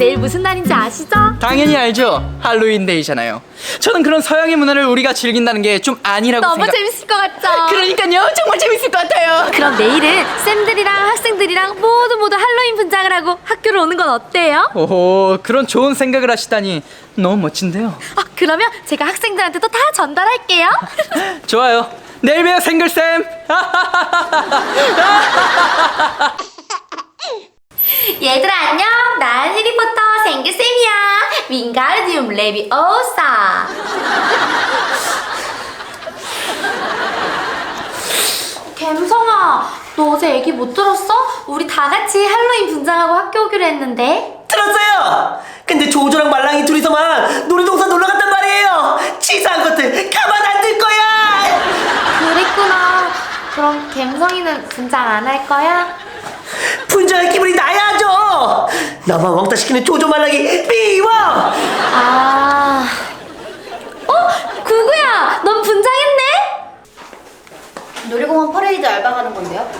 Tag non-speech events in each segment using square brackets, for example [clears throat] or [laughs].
내일 무슨 날인지 아시죠? 당연히 알죠. 할로윈데이잖아요. 저는 그런 서양의 문화를 우리가 즐긴다는 게 좀 아니라고 너무 생각. 재밌을 것 같죠? [laughs] 그러니까요. 정말 재밌을 것 같아요. 그럼 내일은 쌤들이랑 학생들이랑 모두 모두 할로윈 분장을 하고 학교를 오는 건 어때요? 오호, 그런 좋은 생각을 하시다니 너무 멋진데요. 아, 그러면 제가 학생들한테도 다 전달할게요. [laughs] 좋아요. 내일 봬요, 생글쌤. [laughs] [laughs] 얘들아 안녕. 난 해리포터 생글쌤이야. 윙가르디움 레비오사. 갬성아, 너 어제 얘기 못 들었어? 우리 다 같이 할로윈 분장하고 학교 오기로 했는데. 들었어요! 근데 조조랑 말랑이 둘이서만 놀이동산 놀러 갔단 말이에요! 치사한 것들 가만 안 둘 거야! 그랬구나. 그럼 갬성이는 분장 안 할 거야? 분장할 기분이 나야죠! 나만 왕따 시키는 조조 말랑이 미워! 아. 어? 구구야, 넌 분장했네? 놀이공원 퍼레이드 알바 가는 건데요.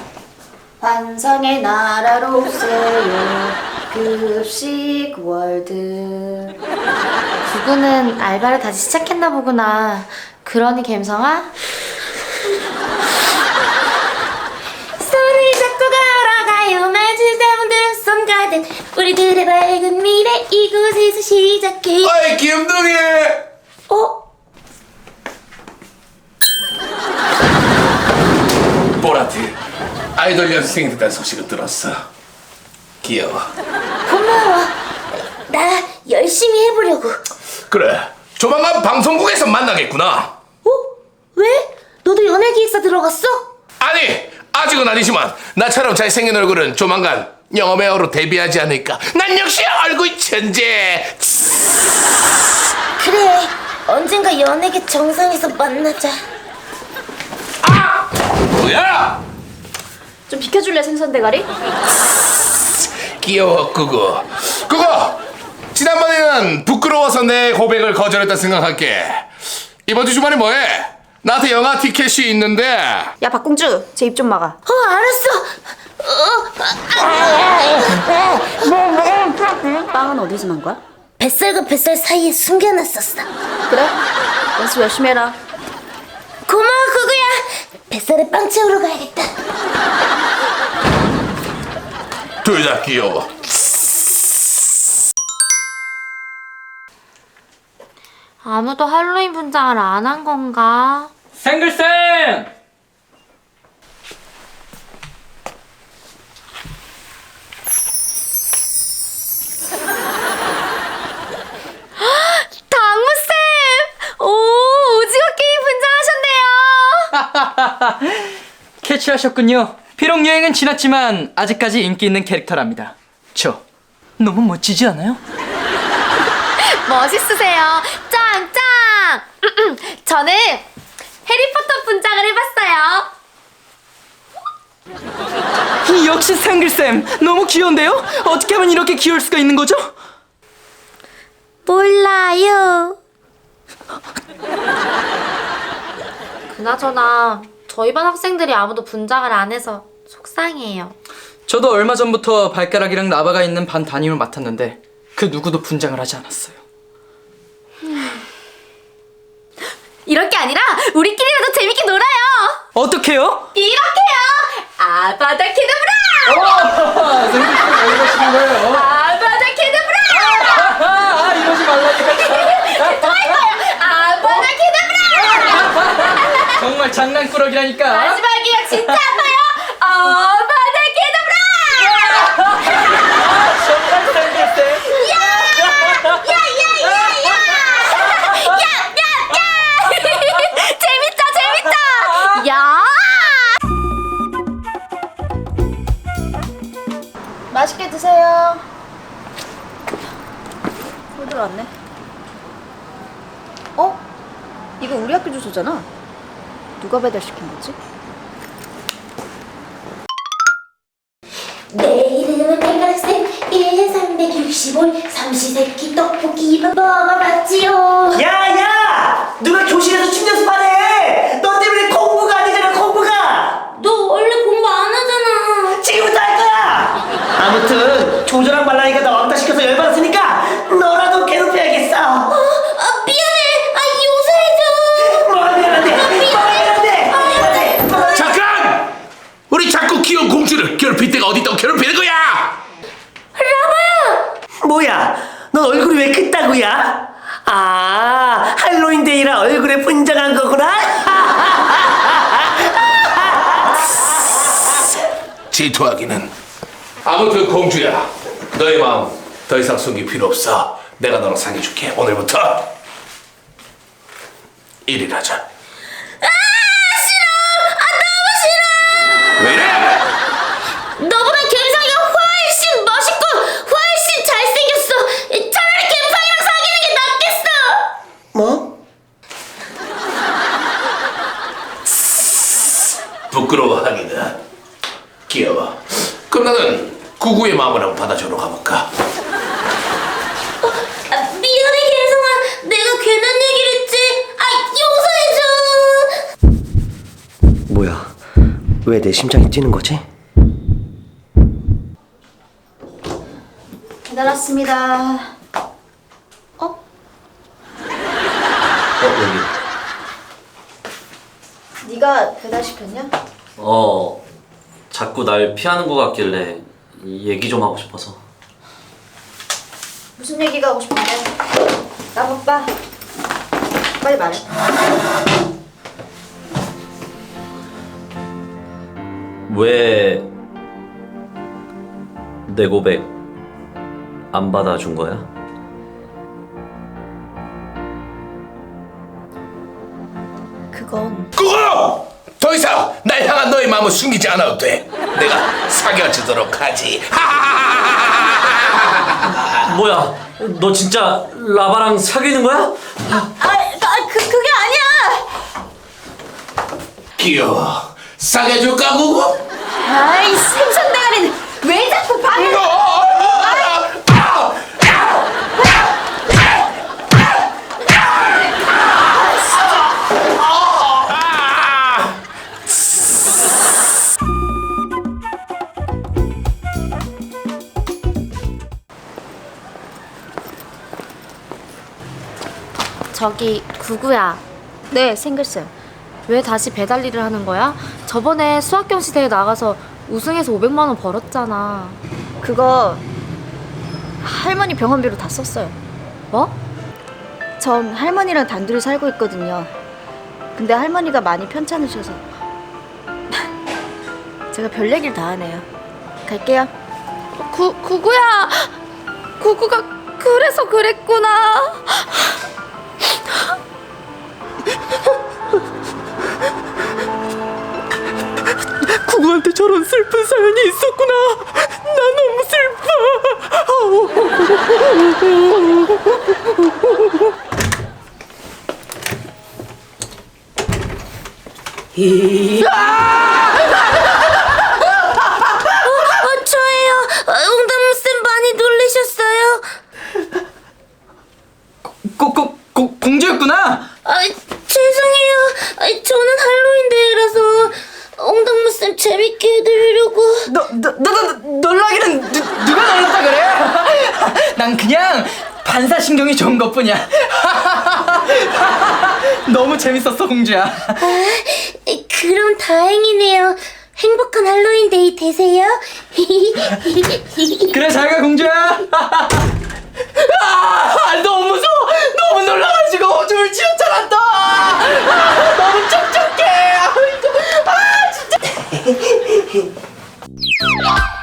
환상의 나라로 오세요. 급식 월드. 구구는 알바를 다시 시작했나 보구나. 그러니 갬성아? 손을 잡고 걸어가요. 마주 사람들 손 가득. 우리들의 밝은 미래 이곳에서 시작해. 아이 김동희 어? 보라티 아이돌 연습생이 됐다는 소식을 들었어 귀여워 고마워. 나 열심히 해보려고. 그래 조만간 방송국에서 만나겠구나 어? 왜? 너도 연예기획사 들어갔어? 아니 아직은 아니지만 나처럼 잘생긴 얼굴은 조만간 영어 배우로 데뷔하지 않을까. 난 역시 얼굴 천재. [laughs] 그래. 언젠가 연예계 정상에서 만나자. 뭐야? 좀 비켜줄래 생선 대가리? [laughs] 귀여워 그거. 그거! 지난번에는 부끄러워서 내 고백을 거절했다 생각할게. 이번 주 주말에 뭐해? 나한테 영화 티켓이 있는데. 야 박공주 제 입 좀 막아. 어 알았어 빵은 어디서 난 거야? 뱃살과 뱃살 사이에 숨겨놨었어 그래? 연습 열심히 해라 고마워 구구야 뱃살에 빵 채우러 가야겠다 둘 다 귀여워 아무도 할로윈 분장을 안 한 건가? 생글쌤! 오, 오징어 게임 분장하셨네요! 캐치하셨군요. 비록 유행은 지났지만 아직까지 인기 있는 캐릭터랍니다. 저 너무 멋지지 않아요? [laughs] 멋있으세요. 짱 짱! [clears throat] 저는 해리포터 분장을 해봤어요. 이 역시 생글쌤 너무 귀여운데요? 어떻게 하면 이렇게 귀여울 수가 있는 거죠? 몰라요. [laughs] 그나저나 저희 반 학생들이 아무도 분장을 안 해서 속상해요. 저도 얼마 전부터 발가락이랑 나바가 있는 반 담임을 맡았는데 그 누구도 분장을 하지 않았어요. 이럴 게 아니라 우리끼리라도 재밌게 놀아요. 어떻게요? 이렇게요. 아바다. 생글쌤 왜 이러시는 거예요? 아바다 케드브라. 아, 이러지 말라니까. 아바다 케드브라. 정말 장난꾸러기라니까. 마지막이야 진짜 아파요. 아바다 케드브라. 정말 생글쌤. 재밌다 재밌다. 야. 맛있게 드세요 물 들어왔네 어? 이거 우리 학교 주소잖아 누가 배달시킨 거지? 내 이름은 백가락쌤 1년 365일 삼시세끼 떡볶이만 먹어봤지요 야야! 누가 교실에서 춤 연습하네! 너 때문에 공부가 아니잖아 공부가! 너 원래 공부 안 하잖아 지금부터 할 거야! 아무튼 조조랑 말랑이가 나 왕따 시켜서 열받았으니까 거기 또 괴롭히는 거야 뭐야? 넌 얼굴이 왜 그따구야? 아, 할로윈데이라 얼굴에 분장한 거구나? 질투하기는? 아무튼 공주야 너의 마음 더 이상 숨길 필요 없어. 내가 너랑 사귀어줄게 오늘부터. 일일하자 아 싫어 아 너무 싫어 왜 이래 너보다 갬성이가 훨씬 멋있고 훨씬 잘생겼어. 차라리 갬성이랑 사귀는 게 낫겠어. 뭐? 부끄러워하기는 귀여워 그럼 구구의 마음을 한번 받아주러 가볼까 아, 미안해 갬성아. 내가 괜한 얘기를 했지. 아 용서해줘. 뭐야? 왜 내 심장이 뛰는 거지? 배달 왔습니다. 어? 어, 여기. 네가 배달 시켰냐? 어, 자꾸 날 피하는 것 같길래 얘기 좀 하고 싶어서. 무슨 얘기가 하고 싶은데? 나 바빠. 빨리 말해. 왜 내 고백 안 받아준 거야? 그건 너의 마음을 숨기지 않아도 돼 내가 사귀어주도록 하지 [laughs] 뭐야? 너 진짜 라바랑 사귀는 거야? 아, 아, 그, 그게 아니야! 귀여워 사귀어줄까 구구? 아이, 생선 대가리는 왜 자꾸 방해 저기 구구야. 네, 싱글쌤. 왜 다시 배달 일을 하는 거야? 저번에 수학 경 시대에 나가서 우승해서 500만 원 벌었잖아. 그거 할머니 병원비로 다 썼어요. 뭐? 전 할머니랑 단둘이 살고 있거든요. 근데 할머니가 많이 편찮으셔서 [laughs] 제가 별 얘기를 다 하네요. 갈게요. 구 구구야. 구구가 그래서 그랬구나. 구구한테 저런 슬픈 사연이 있었구나. 나 너무 어 저예요. 웅담쌤 많이 놀라셨어요. 슬퍼. 고, 고, 공주였구나. 아 죄송해요. 아, 저는 할로윈데이라서 엉덩무쌤 재밌게 해드리려고. 너, 너, 너, 너, 놀라기는 누, 누가 놀랐다 그래? [laughs] 난 그냥 반사신경이 좋은 것 뿐이야. [laughs] 너무 재밌었어, 공주야. 아, 그럼 다행이네요. 행복한 할로윈 데이 되세요. [laughs] 그래, 잘 가, 공주야. 아, 너무 무서워. 너무 놀라가지고 오줌을 잘한다. 아, 너무 촉촉해. 아, 진짜. 다.